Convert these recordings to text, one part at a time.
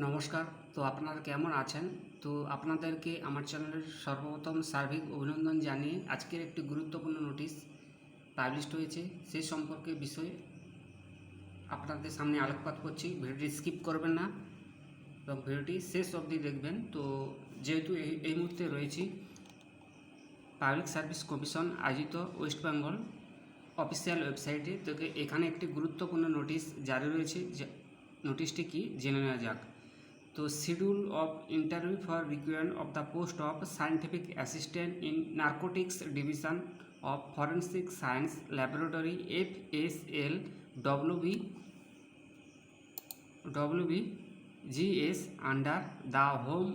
নমস্কার। তো আপনারা কেমন আছেন? তো আপনাদেরকে আমার চ্যানেলের সর্বপ্রথম সার্বিক অভিনন্দন জানিয়ে আজকের একটি গুরুত্বপূর্ণ নোটিশ পাবলিশড হয়েছে। সেই সম্পর্কে বিষয়ে আপনাদের সামনে আলোকপাত করছি। ভিডিওটি স্কিপ করবেন না এবং ভিডিওটি শেষ অবধি দেখবেন। তো যেহেতু এই এই মুহূর্তে রয়েছি পাবলিক সার্ভিস কমিশন আয়োজিত ওয়েস্ট বেঙ্গল অফিসিয়াল ওয়েবসাইটে তো এখানে একটি গুরুত্বপূর্ণ নোটিশ জারি রয়েছে। নোটিশটি কি? জেনে নেওয়া যাক। তো schedule of interview for requirement of the post of scientific assistant in narcotics division of forensic science laboratory F S L WB WB GS under the home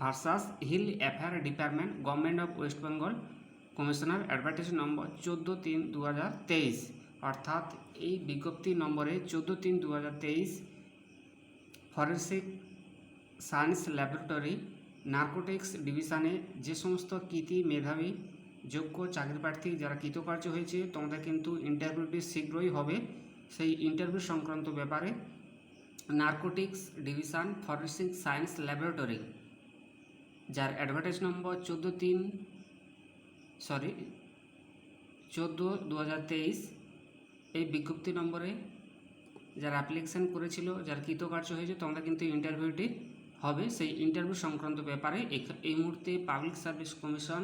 versus hill affair department government of West Bengal commissioner advertise number চোদ্দ তিন দু হাজার তেইশ অর্থাৎ এই বিজ্ঞপ্তি নম্বরে চোদ্দ তিন দু হাজার তেইশ ফরেন্সিক সায়েন্স ল্যাবরেটরি, নার্কোটিক্স ডিভিশনে যে সমস্ত কৃতি মেধাবী, যোগ্য চাকরি প্রার্থী যারা কৃতকার্য হয়েছে, তোমাদের কিন্তু ইন্টারভিউটি শীঘ্রই হবে। সেই ইন্টারভিউ সংক্রান্ত ব্যাপারে narcotics division forensic science laboratory, যার অ্যাডভার্টাইজ নম্বর চোদ্দ তিন সরি চোদ্দ দু এই বিজ্ঞপ্তি নম্বরে যারা অ্যাপ্লিকেশান করেছিল, যার কৃতকার্য হয়েছে তোমরা কিন্তু ইন্টারভিউটি হবে। সেই ইন্টারভিউ সংক্রান্ত ব্যাপারে এই মুহূর্তে public service commission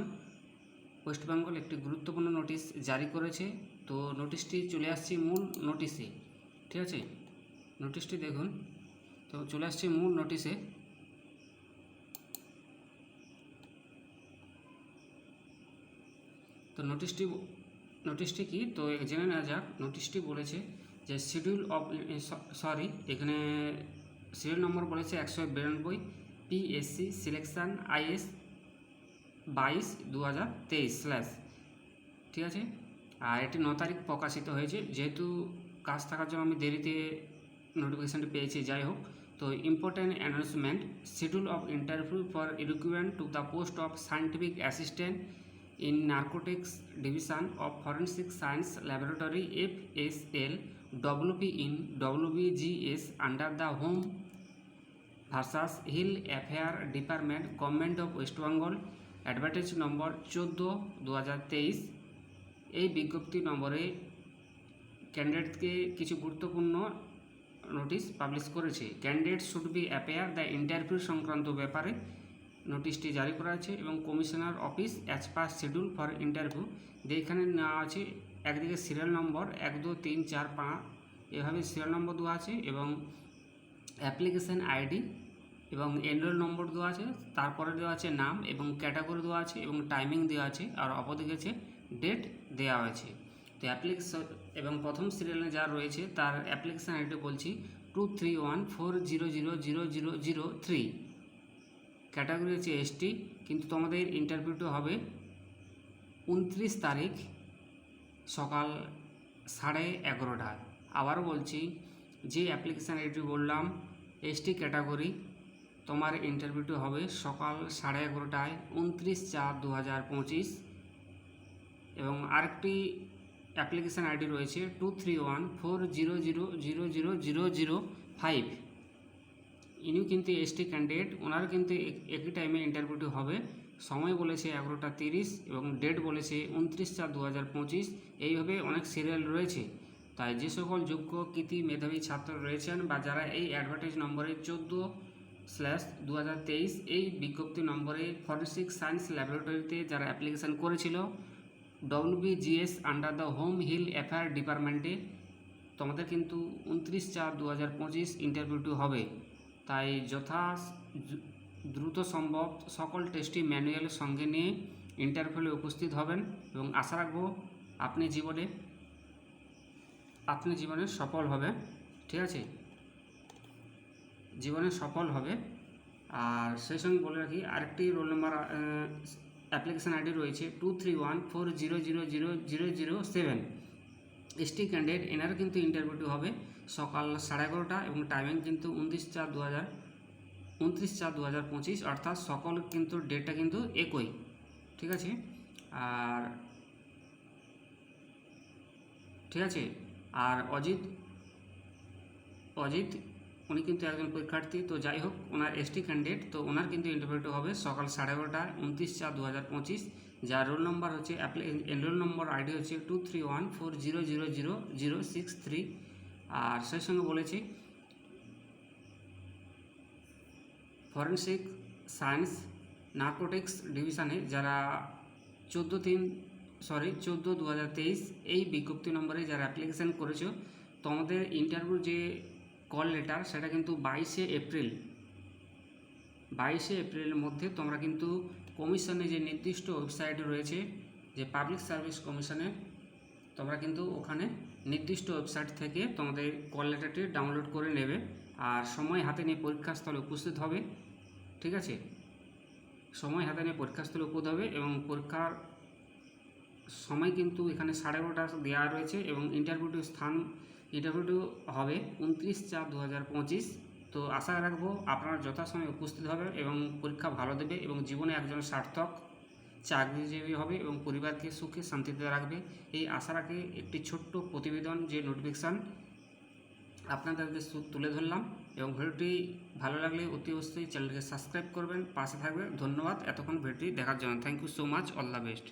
West Bengal একটি গুরুত্বপূর্ণ নোটিশ জারি করেছে। তো নোটিশটি চলে আসছে মূল নোটিশে ঠিক আছে? নোটিশটি দেখুন। তো চলে আসছে মূল নোটিশে তো নোটিশটি নোটিশটি কি? তো জেনে নেওয়া যাক। নোটিশটি বলেছে যে শিডিউল অফ সরি এখানে সিরিয়াল নম্বর বলেছে একশো বিরানব্বই পিএসসি সিলেকশান আইএস বাইশ দু হাজার তেইশ স্ল্যাশ ঠিক আছে? আর এটি ন তারিখ প্রকাশিত হয়েছে। যেহেতু কাজ থাকার জন্য আমি দেরিতে নোটিফিকেশানটি পেয়েছি, যাই হোক। তো important announcement schedule of interview for recruitment to the post of scientific assistant in narcotics division of forensic science laboratory fsl wp in wbgs under the home versus hill affair department government of West Bengal advertise number চোদ্দ দু এই বিজ্ঞপ্তি নম্বরে ক্যান্ডিডেটকে কিছু গুরুত্বপূর্ণ notice publish করেছে। Candidate should be appear the interview সংক্রান্ত ব্যাপারে নোটিশটি জারি করা আছে এবং commissioner office as per schedule for interview দিয়ে এখানে নেওয়া আছে একদিকে সিরিয়াল নম্বর এক, দু, তিন, চার, পাঁচ, এভাবে সিরিয়াল নম্বর দেওয়া আছে এবং অ্যাপ্লিকেশান আইডি এবং এনরোল নম্বর দেওয়া আছে, তারপরে দেওয়া আছে নাম এবং ক্যাটাগরি দেওয়া আছে এবং টাইমিং দেওয়া আছে আর অপরদিকে আছে ডেট দেওয়া হয়েছে। তো অ্যাপ্লিকেশন এবং প্রথম সিরিয়ালে যা রয়েছে তার অ্যাপ্লিকেশান আইডি বলছি two three one four zero zero zero zero zero three category হচ্ছে এসটি কিন্তু তোমাদের ইন্টারভিউটা হবে উনত্রিশ তারিখ সকাল সাড়ে এগারোটায়। আবারও বলছি, যে অ্যাপ্লিকেশান আইডি বললাম এসটি ক্যাটাগরি তোমার ইন্টারভিউটি হবে সকাল সাড়ে এগারোটায় উনত্রিশ চার দু হাজার পঁচিশ। এবং আরেকটি অ্যাপ্লিকেশান আইডি রয়েছে two three one four zero zero zero zero zero zero five ইনিও কিন্তু এসটি ক্যান্ডিডেট ওনার কিন্তু এক- একই টাইমে ইন্টারভিউটি হবে। সময় বলেছে এগারোটা তিরিশ এবং ডেট বলেছে উনত্রিশ চার দু হাজার পঁচিশ। এইভাবে অনেক সিরিয়াল রয়েছে। তাই যে সকল যোগ্য কৃতি মেধাবী ছাত্র রয়েছেন বা যারা এই অ্যাডভার্টাইজ নম্বরে চোদ্দ স্ল্যাশ দু হাজার তেইশ এই বিজ্ঞপ্তি নম্বরে ফরেন্সিক সায়েন্স ল্যাবরেটরিতে যারা অ্যাপ্লিকেশান করেছিল WBGS under the home hill affair ডিপার্টমেন্টে তোমাদের কিন্তু উনত্রিশ চার দু হাজার পঁচিশ ইন্টারভিউটি হবে। তাই যথা দ্রুত সম্ভব সকল টেস্টি ম্যানুয়াল সঙ্গে নিয়ে ইন্টারভিউয়ে উপস্থিত হবেন এবং আশা রাখব আপনি জীবনে আপনি জীবনে সফল হবে, ঠিক আছে? জীবনে সফল হবে। আর সেই সঙ্গে বলে রাখি, আরেকটি রোল নাম্বার অ্যাপ্লিকেশান আইডি রয়েছে two three one four zero zero zero zero zero seven ST candidate এনারও কিন্তু ইন্টারভিউটি হবে সকাল সাড়ে এগারোটা এবং টাইমিং কিন্তু উনত্রিশ চার দু হাজার উনত্রিশ চার দু হাজার পঁচিশ, অর্থাৎ সকল কিন্তু ডেটটা কিন্তু একই। ঠিক আছে? আর ঠিক আছে? আর অজিত অজিত, উনি কিন্তু একজন পরীক্ষার্থী, তো যাই হোক, ওনার এসটি ক্যান্ডিডেট তো ওনার কিন্তু ইন্টারভিউটা হবে সকাল সাড়ে এগারোটায় উনত্রিশ চার দু হাজার পঁচিশ। যার রোল নম্বর হচ্ছে এনরোল নম্বর আইডি হচ্ছে two three one four zero zero zero zero six three আর সেই সঙ্গে বলেছি ফরেন্সিক সায়েন্স নার্কোটিক্স ডিভিশনে যারা চোদ্দ তিন সরি চোদ্দ দু হাজার তেইশ এই বিজ্ঞপ্তি নম্বরে যারা অ্যাপ্লিকেশান করেছ, তোমাদের ইন্টারভিউ যে কল লেটার সেটা কিন্তু বাইশে এপ্রিল। বাইশে এপ্রিলের মধ্যে তোমরা কিন্তু কমিশনে যে নির্দিষ্ট ওয়েবসাইট রয়েছে, যে পাবলিক সার্ভিস কমিশনের তোমরা কিন্তু ওখানে নির্দিষ্ট ওয়েবসাইট থেকে তোমাদের কল লেটারটি ডাউনলোড করে নেবে। আর সময় হাতে নিয়ে পরীক্ষাস্থলে উপস্থিত হবে, ঠিক আছে? সময় হাতে নিয়ে পরীক্ষাস্থলে উপস্থিত হবে এবং পরীক্ষার সময় কিন্তু এখানে সাড়ে এগারোটা দেওয়া রয়েছে এবং ইন্টারভিউটির স্থান ইন্টারভিউটি হবে উনত্রিশ চার দু তো আশা রাখব আপনারা যথাসময়ে উপস্থিত হবে এবং পরীক্ষা ভালো দেবে এবং জীবনে একজন সার্থক, চাকরিজীবী হবে এবং পরিবারকে সুখে শান্তিতে রাখবে। এই আশা রাখে একটি ছোট্ট প্রতিবেদন যে নোটিফিকেশান আপনাদেরকে তুলে ধরলাম এবং ভিডিওটি ভালো লাগলে অতি অবশ্যই চ্যানেলকে সাবস্ক্রাইব করবেন, পাশে থাকবে ধন্যবাদ। এতক্ষণ ভিডিওটি দেখার জন্য। Thank you so much all the best